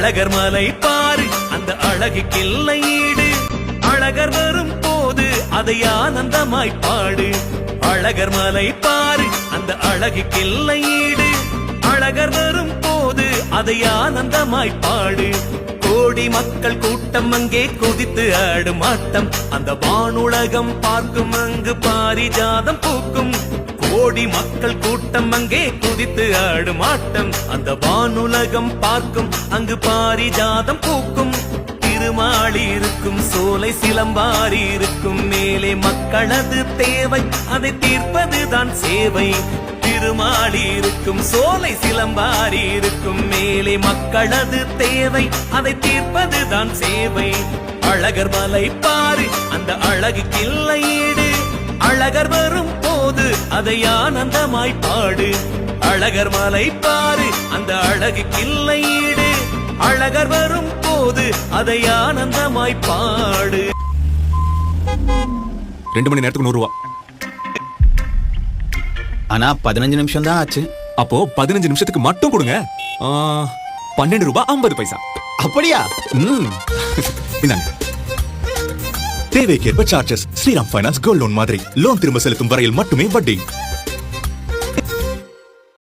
அழகர் மலை பாரு அந்த அழகுக்கில்லை ஈடு. அழகர் வரும் போது அதை ஆனந்தமாய் பாடு. அழகர் மலை பாரு அந்த அழகுக்கில்லை ஈடு. அழகர் வரும் போது அதை ஆனந்தமாய் பாடு. கோடி மக்கள் கூட்டம் அங்கே குதித்து ஆடும் ஆட்டம். அந்த வானுலகம் பார்க்கும் அங்கு பாரிஜாதம் பூக்கும். ஓடி மக்கள் கூட்டம் அங்கே குதித்து ஆடும் ஆட்டம். அந்த வானுலகம் பார்க்கும் அங்கு பாரிஜாதம் பூக்கும். திருமாளி இருக்கும் சோலை சிலம்பாரி இருக்கும். மேலே மக்களது தேவை அதை தீர்ப்பதுதான் சேவை. திருமாளி இருக்கும் சோலை சிலம்பாரி இருக்கும். மேலே மக்களது தேவை அதை தீர்ப்பதுதான் சேவை. அழகர் மலை பாரு அந்த அழகு கிள்ளையீடு அழகர் வரும் அதை ஆனந்தமாய் பாடு. அழகர் மலை பாரு அந்த அழகு கிள்ளையீடு அழகர் வரும் போது அதை ஆனந்தமாய் பாடு. ரெண்டு மணி நேரத்துக்கு நூறு ரூபா ஆனா பதினஞ்சு நிமிஷம் தான் ஆச்சு. அப்போ பதினஞ்சு நிமிஷத்துக்கு மட்டும் கொடுங்க. பன்னெண்டு ரூபாய் ஐம்பது பைசா. அப்படியா? ம். இந்தாங்க. தேவைக்கேற்ப charges Sriram finance gold loan மாதிரி. லோன் திரும்ப செலுத்தும் வரையில் மட்டுமே வட்டி.